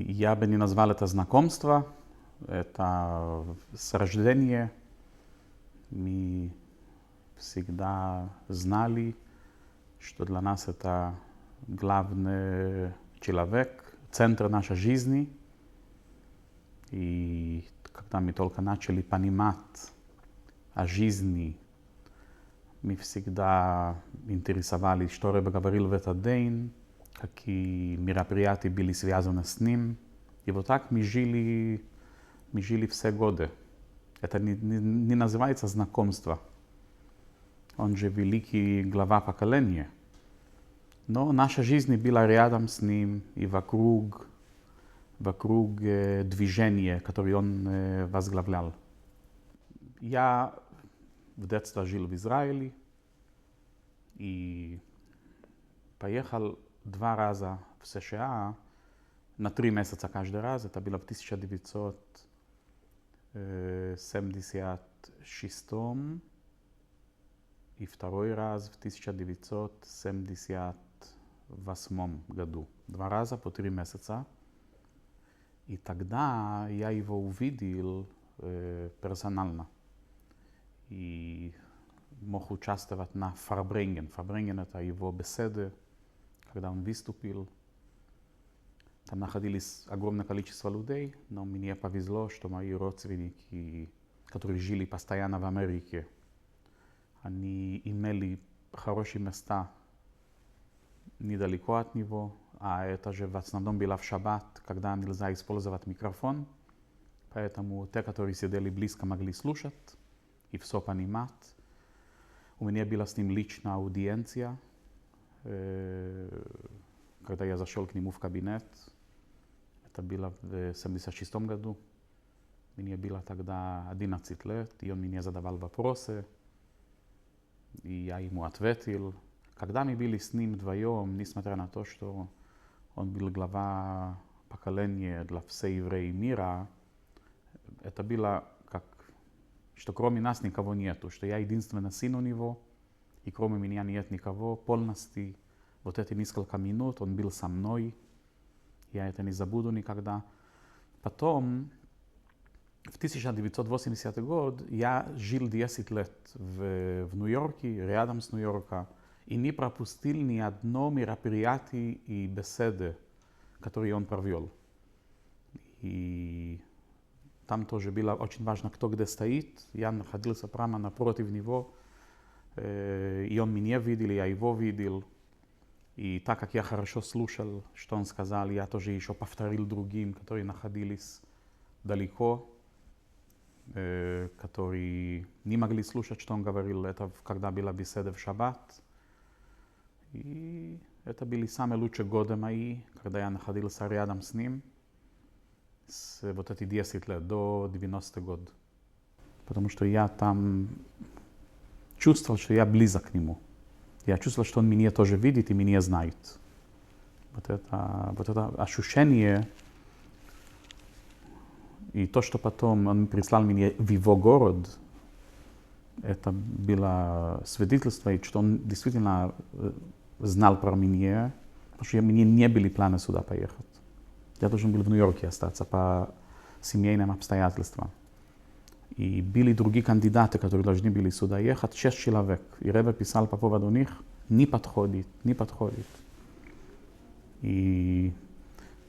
Я бы не назвал это знакомство, это с рождения. Мы всегда знали, что для нас это главный человек, центр нашей жизни. И когда мы только начали понимать о жизни, мы всегда интересовались, что Рэбе говорил в этот день, какие мероприятия были связаны с ним. И вот так мы жили, мы жили все годы. Это не, не, не называется знакомство. Он же великий глава поколения. Но наша жизнь была рядом с ним и вокруг, вокруг э, движения, которое он э, возглавлял. Я в детстве жил в Израиле и поехал два раза в США на три месяца каждый раз. Это было в 1976 и второй раз в 1978 году. Два раза по три месяца. И тогда я его увидел э, персонально. И мог участвовать на Фарбренген. Фарбренген это его беседы, когда он выступил. Там находились огромное количество людей, но мне повезло, что мои родственники, которые жили постоянно в Америке, они имели хорошие места недалеко от него, а это же в основном было в шаббат, когда нельзя использовать микрофон, поэтому те, которые сидели близко, могли слушать и все понимать. У меня была с ним личная аудиенция, когда я зашел к нему в кабинет. Это было в 76 году. Мне было тогда 11 лет, и он мне задавал вопросы, и я ему ответил. Когда мы были с ним вдвоем, несмотря на то, что он был глава поколения для всех евреев мира, это было что кроме нас никого нету, что я единственный сын у него, и кроме меня нет никого, полностью. Вот эти несколько минут он был со мной, я это не забуду никогда. Потом, в 1980 год, я жил 10 лет в, в Нью-Йорке, рядом с Нью-Йорком, и не пропустил ни одно мероприятие и беседы, которые он провел. И там тоже было очень важно, кто где стоит. Я находился прямо напротив него. И он меня видел, я его видел. И так как я хорошо слушал, что он сказал, я тоже еще повторил другим, которые находились далеко, которые не могли слушать, что он говорил. Это когда была беседа в шаббат. И это были самые лучшие годы мои, когда я находился рядом с ним с вот эти 10 лет до 90 год. Потому что я там чувствовал, что я близок к нему. Я чувствовал, что он меня тоже видит и меня знает. Вот это, вот это ощущение и то, что потом он прислал меня в его город, это было свидетельство, что он действительно знал про меня, потому что у меня не были планы сюда поехать. Я должен был в Нью-Йорке остаться по семейным обстоятельствам. И были другие кандидаты, которые должны были сюда ехать, шесть человек. И Ребе писал по поводу них, не подходит, не подходит. И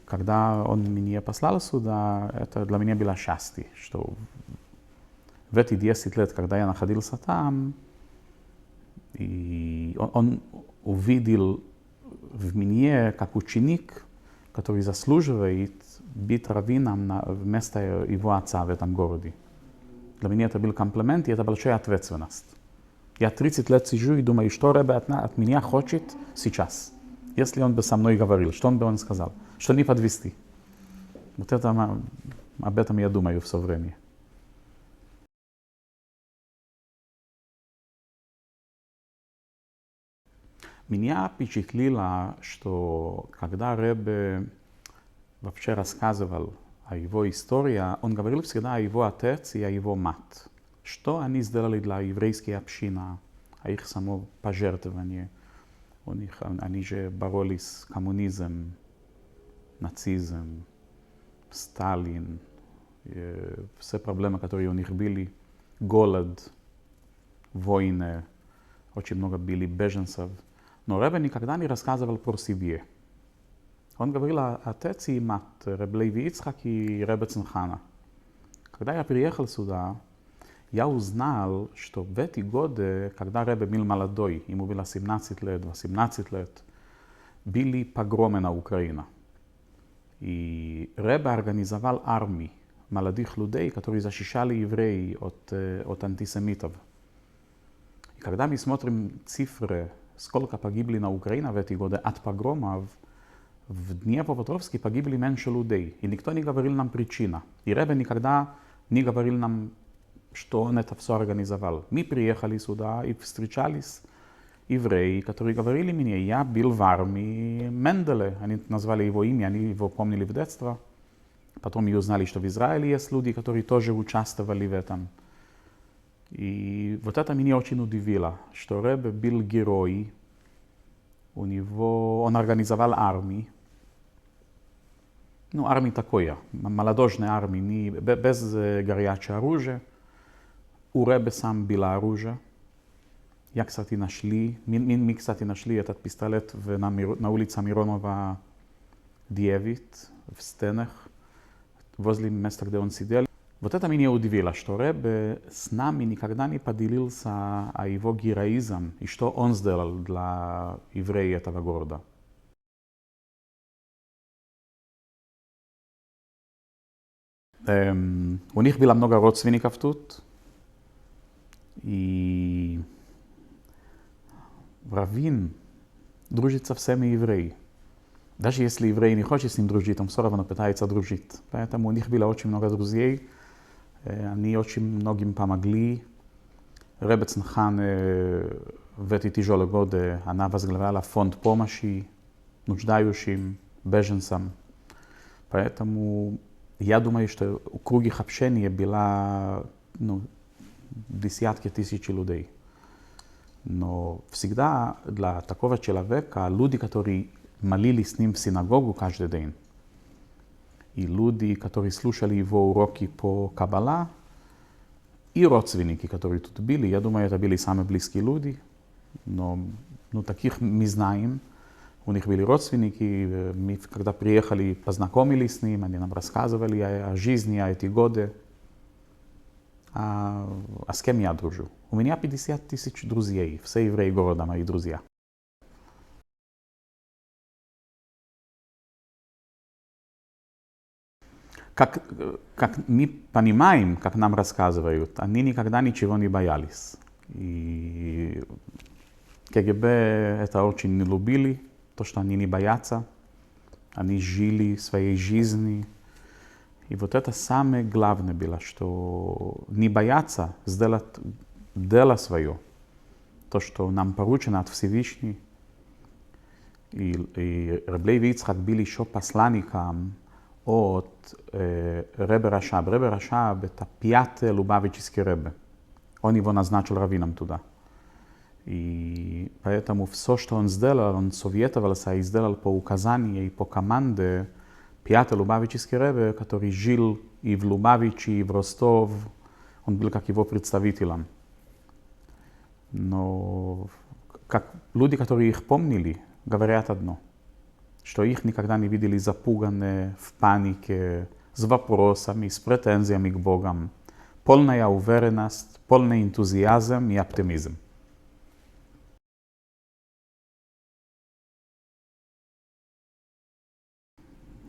когда он меня послал сюда, это для меня было счастье, что в эти 10 лет, когда я находился там, и он, он увидел в мне, как ученик, который заслуживает быть раввином на, вместо его отца в этом городе. Для меня это был комплимент, и это большая ответственность. Я 30 лет сижу и думаю, что Ребе от, от меня хочет сейчас. Если он бы со мной говорил, что он бы он сказал? Что не подвести. Вот это, об этом я думаю все время. Меня впечатлило, что когда Рэбе вообще рассказывал о его истории, он говорил всегда о его отец и о его мать. Что они сделали для еврейской общины, о их само них, они же боролись с коммунизмом, нацизмом. Сталин, все проблемы, которые у них были, голод, войны, очень много были беженцев. Но Ребе никогда не рассказывал про себе. Он говорил о отец и мать, Реб Леви Ицхак и Ребе Цинхана. Когда я приехал сюда, я узнал, что в эти годы, когда Ребе был молодой, ему было 17 лет, 18 лет, были погромы на Украине. И Ребе организовал армию молодых людей, которые защищали евреи от, от антисемитов. И когда мы смотрим цифры, сколько погибли на Украине в эти годы от погромов, в Днепропетровске погибли меньше людей. И никто не говорил нам причина. И Ребе никогда не говорил нам, что он это все организовал. Мы приехали сюда и встречались евреи, которые говорили мне, я был в армии Менделе. Они назвали его имя, они его помнили в детстве. Потом и узнали, что в Израиле есть люди, которые тоже участвовали в этом. И вот это меня очень удивило, что Ребе был герой, у него, он организовал армию, ну, армии такое, молодежной армии, не, без горячего оружия. У Ребе сам было оружие. Я, кстати, нашли, мы, мы, кстати, нашли этот пистолет в, на, на улице Миронова 9 в стенах возле места, где он сидел. Вот это меня удивило, что Ребе с нами никогда не поделился о его героизм и что он сделал для евреев этого города. Um, у них было много родственников тут, и Равин дружит со всеми евреями. Даже если еврей не хочет с ним дружить, он все равно пытается дружить. Поэтому у них было очень много друзей. Они очень многим помогли. Ребец Нахан в эти тяжелые годы, она возглавляла фонд помощи нуждающим, беженцам. Поэтому я думаю, что у кругих общения было ну, десятки тысяч людей. Но всегда для такого человека люди, которые молились с ним в синагогу каждый день. И люди, которые слушали его уроки по Каббала, и родственники, которые тут были, я думаю, это были самые близкие люди, но ну, таких мы знаем. У них были родственники, мы, когда приехали, познакомились с ним, они нам рассказывали о, о жизни, о эти годы. А, а с кем я дружу? У меня 50 тысяч друзей, все евреи города мои друзья. как, как мы понимаем, как нам рассказывают, они никогда ничего не боялись. И КГБ это очень не любили, то, что они не боятся. Они жили своей жизнью. И вот это самое главное было, что не бояться сделать дело свое, то, что нам поручено от Всевышнего. И, и Раблей Вицхак был еще посланником от э, Ребе Рашаб. Ребе Рашаб это пятый Лубавический Ребе. Он его назначил раввином туда. И поэтому все, что он сделал, он советовался и сделал по указанию и по команде пятый Лубавический Ребе, который жил и в Лубавичи, и в Ростов. Он был как его представителем. Но как люди, которые их помнили, говорят одно – что их никогда не видели запуганные, в панике, с вопросами, с претензиями к Богам. Полная уверенность, полный энтузиазм и оптимизм.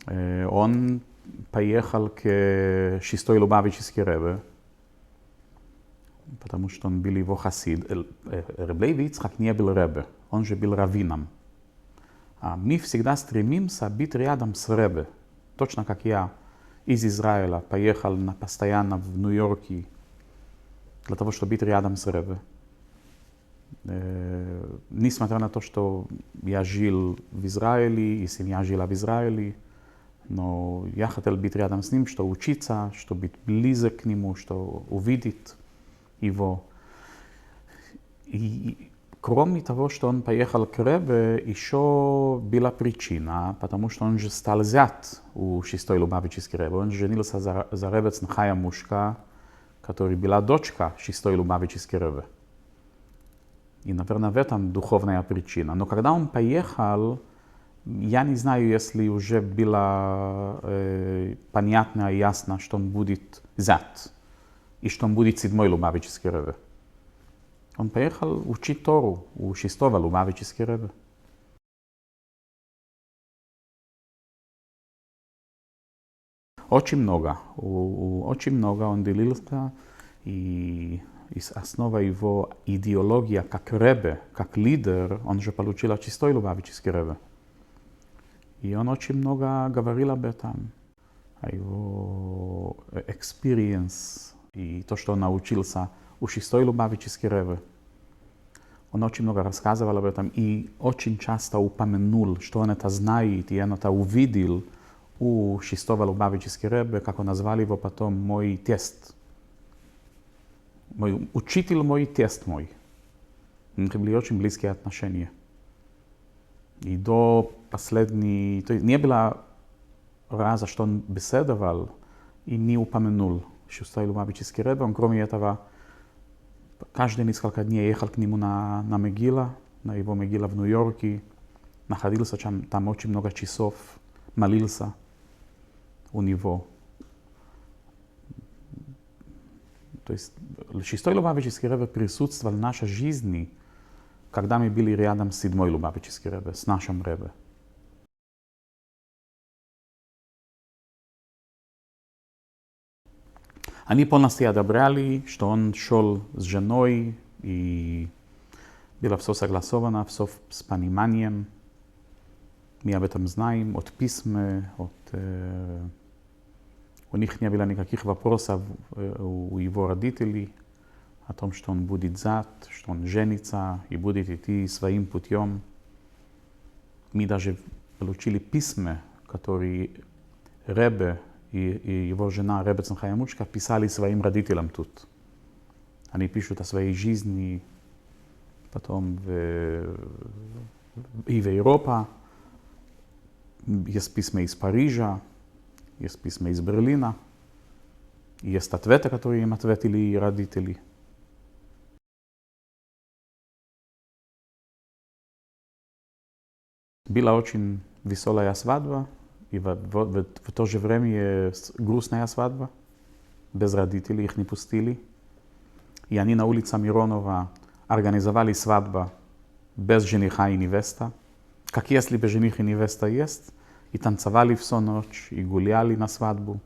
Он поехал к шестой Лубавический Ребе, потому что он был его хасид. Ребе Ицхак не был Ребе, он же был раввином. А мы всегда стремимся быть рядом с Ребе. Точно как я из Израиля поехал на постоянно в Нью-Йорке для того, чтобы быть рядом с Ребе. Э, несмотря на то, что я жил в Израиле, и семья жила в Израиле, но я хотел быть рядом с ним, что учиться, что быть близок к нему, что увидеть его. И Кроме того, что он поехал к Ребе, еще была причина, потому что он же стал зять у шестой Лубавический Ребе. Он женился за, за Ребец Нахая Мушка, который была дочка шестой Лубавический Ребе. И, наверное, в этом духовная причина. Но когда он поехал, я не знаю, если уже было э, понятно и ясно, что он будет зять, и что он будет седьмой Лубавический Ребе. Он поехал учить Тору у шестого Лубавический Ребе. Очень много, у, у, очень много он делился, и, и основа его идеология как Ребе, как лидер, он же получил от шестой Лубавический Ребе. И он очень много говорил об этом, о его э, experience и то, что он научился у шестой Лубавической Ребе. Он очень много рассказывал об этом и очень часто упомянул, что он это знает, и он это увидел у шестого Лубавической Ребе, как он назвал его потом, мой тест. Мой учитель мой, тест мой. У них были очень близкие отношения. И до последней... То есть не было раза, что он беседовал и не упомянул шестой Лубавический Ребе. Кроме этого, каждые несколько дней ехал к нему на, на Мегила, на его Мегила в Нью-Йорке, находился там, там очень много часов, молился у него. То есть шестой Лубавический Ребе присутствовал в нашей жизни, когда мы были рядом с седьмой Лубавический Ребе, с нашим Ребе. Они полностью одобряли, что он шел с женой, и было все согласовано, все с пониманием. Мы об этом знаем от письма, от... Э, у них не было никаких вопросов э, у его родителей о том, что он будет зад, что он женится и будет идти своим путем. Мы даже получили письма, которые Ребе и, и его жена Ребецин Хаямучка писали своим родителям тут. Они пишут о своей жизни, потом в, и в Европе. Есть письма из Парижа, есть письма из Берлина, есть ответы, которые им ответили родители. Была очень веселая свадьба, и в, в, в, в то же время грустная свадьба. Без родителей их не пустили. И они на улице Миронова организовали свадьбу без жениха и невеста. Как если бы жених и невеста есть. И танцевали всю ночь, и гуляли на свадьбу.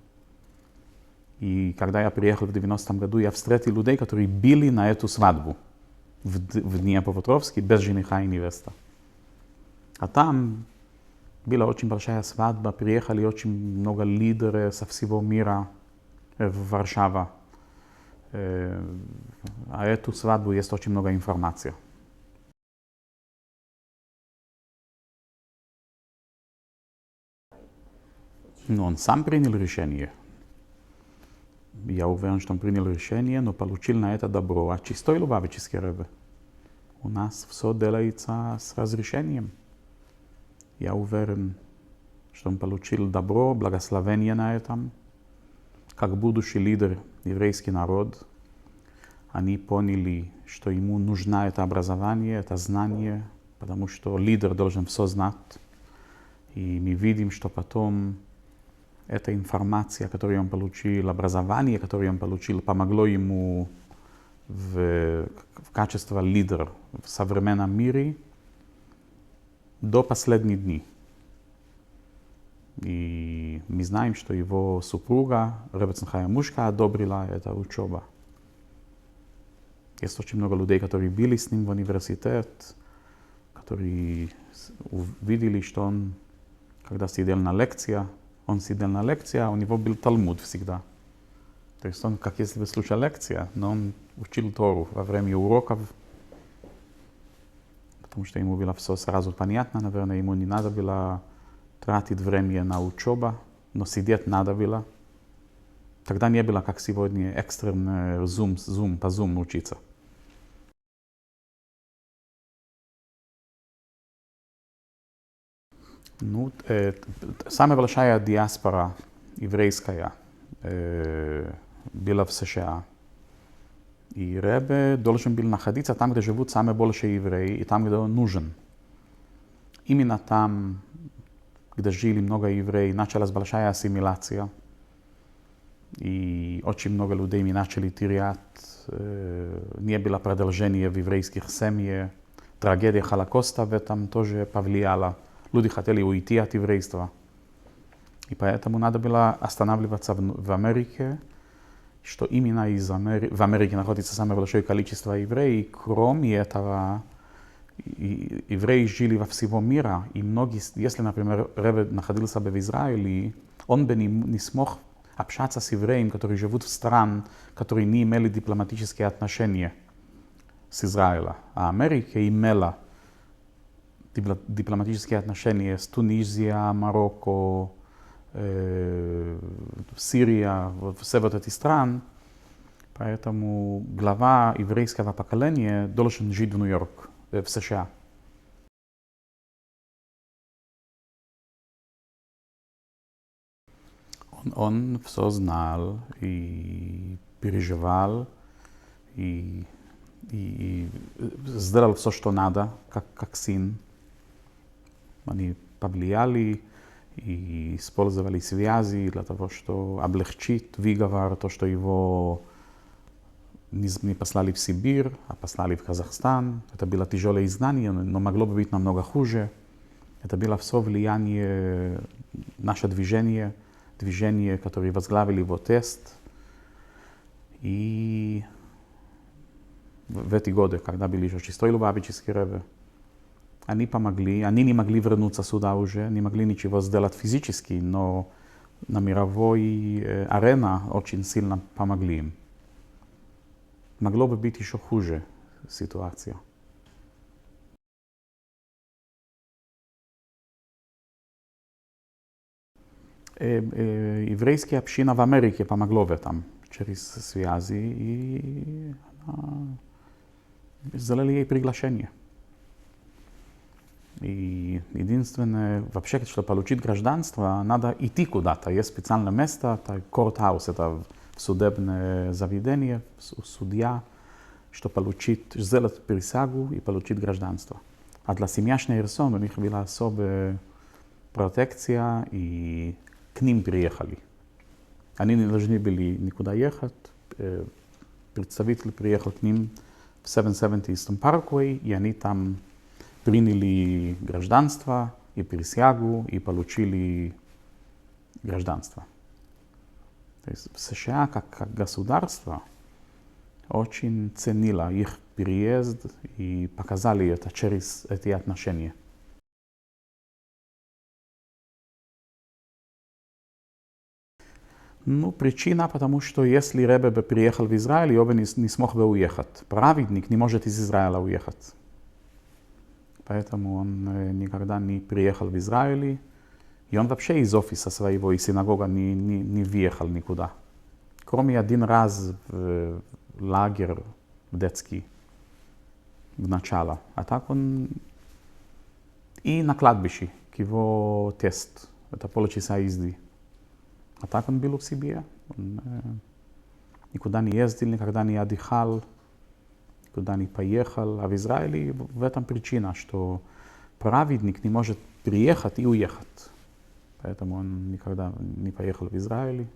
И когда я приехал в 90-м году, я встретил людей, которые били на эту свадьбу в, в Днепропетровске без жениха и невеста. А там была очень большая свадьба, приехали очень много лидеров со всего мира в Варшава. А эту свадьбу есть очень много информации. Но он сам принял решение. Я уверен, что он принял решение, но получил на это добро от чистой Лубавической рыбы. У нас все делается с разрешением. Я уверен, что он получил добро, благословение на этом. Как будущий лидер еврейский народ, они поняли, что ему нужно это образование, это знание, потому что лидер должен все знать. И мы видим, что потом эта информация, которую он получил, образование, которое он получил, помогло ему в, в качестве лидера в современном мире до последних дней. И мы знаем, что его супруга, Ребецнхая Мушка, одобрила эту учебу. Есть очень много людей, которые были с ним в университет, которые увидели, что он, когда сидел на лекции, он сидел на лекции, а у него был Талмуд всегда. То есть он, как если бы слушал лекция, но он учил Тору во время уроков, потому что ему было все сразу понятно, наверное, ему не надо было тратить время на учеба, но сидеть надо было. Тогда не было, как сегодня, экстренный Zoom, Zoom по Zoom учиться. Ну, э, самая большая диаспора еврейская э, была в США. И Ребе должен был находиться там, где живут самые большие евреи, и там, где он нужен. Именно там, где жили много евреев, началась большая ассимиляция. И очень много людей начали терять. Не было продолжения в еврейских семьях. Трагедия Холокоста в этом тоже повлияла. Люди хотели уйти от еврейства. И поэтому надо было останавливаться в, в Америке, что именно из Амери... в Америке находится самое большое количество евреев. Кроме этого, евреи жили во всем мире, и многие, если, например, Реве находился бы в Израиле, он бы не, не смог общаться с евреями, которые живут в стран, которые не имели дипломатические отношения с Израилем. А Америка имела дипломатические отношения с Тунизией, Марокко, Сирия, все вот эти страны. Поэтому глава еврейского поколения должен жить в Нью-Йорк, в США. Он, он все знал и переживал, и, и, и сделал все, что надо, как, как сын. Они повлияли и использовали связи для того, чтобы облегчить выговор, то, что его не послали в Сибирь, а послали в Казахстан. Это было тяжелое изнание, но могло бы быть намного хуже. Это было все влияние наше движение, движение, которое возглавили его тест. И в эти годы, когда были еще шестой Лубавический реве, они помогли, они не могли вернуться сюда уже, не могли ничего сделать физически, но на мировой э, арене очень сильно помогли им. Могло бы быть еще хуже ситуация. Э, э, еврейская община в Америке помогло в этом через связи, и она сделали ей приглашение. И единственное, вообще, чтобы получить гражданство, надо идти куда-то. Есть специальное место, это courthouse, это судебное заведение, судья, чтобы получить, сделать присягу и получить гражданство. А для семьи Шнейрсон у них была особая протекция, и к ним приехали. Они не должны были никуда ехать. Представитель приехал к ним в 770 Eastern Parkway, и они там приняли гражданство и присягу и получили гражданство. То есть США как, как государство очень ценило их переезд и показали это через эти отношения. Ну, причина, потому что если Ребе бы приехал в Израиль, бы не, не смог бы уехать. Праведник не может из Израиля уехать. Поэтому он э, никогда не приехал в Израиль. И он вообще из офиса своего, из синагога не, не, не въехал никуда. Кроме один раз в лагерь в детский, в начало. А так он и на кладбище, к его тест. Это полчаса езды. А так он был в себе. Он э, никуда не ездил, никогда не отдыхал куда не поехал. А в Израиле в этом причина, что праведник не может приехать и уехать. Поэтому он никогда не поехал в Израиль.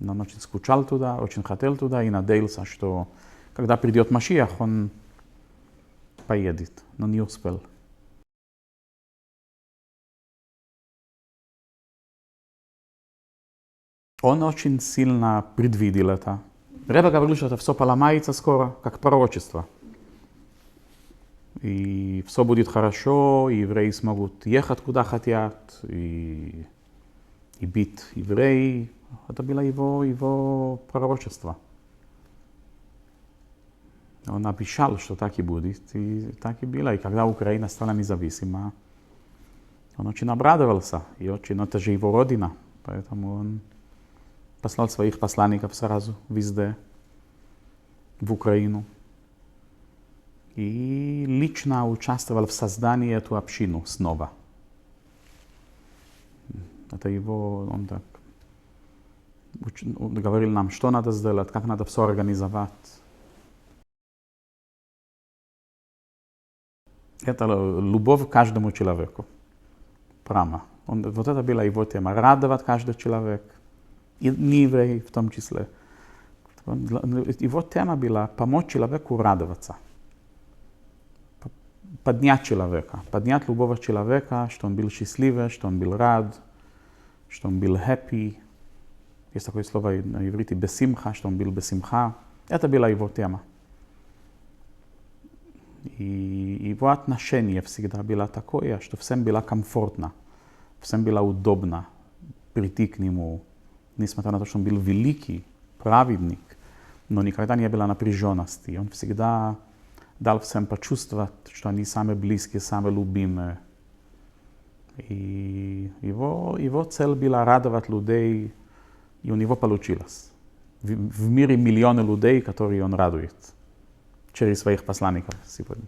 Но он очень скучал туда, очень хотел туда и надеялся, что когда придет Машиах, он поедет, но не успел. Он очень сильно предвидел это. Ребе говорил, что это все поломается скоро, как пророчество. И все будет хорошо, и евреи смогут ехать куда хотят, и, и быть евреи. Это было его, его пророчество. Он обещал, что так и будет, и так и было. И когда Украина стала независима, он очень обрадовался, и очень, это же его родина, поэтому он послал своих посланников сразу везде, в Украину. i lično učastoval v sazdanии эту общину снова. Это его, он так говорил нам, что надо сделать, как надо все организовать. Это любовь к каждому человеку. Прямо. Он, вот это была его тема. Радовать каждый человек. И не еврей в том числе. Его тема была помочь человеку радоваться. Поднять человека. Поднять любого человека, что он был счастливый, что он был рад, что он был happy. Есть такое слово на иврите бесимха, что он был бесимха. Это была его тема. И его отношение всегда было такое, что всем было комфортно, всем было удобно прийти к нему, несмотря на то, что он был великий праведник, но никогда не было напряженности. Он всегда дал всем почувствовать, что они самые близкие, самые любимые. И его, его цель была радовать людей, и у него получилось. В, в мире миллионы людей, которые он радует через своих посланников сегодня.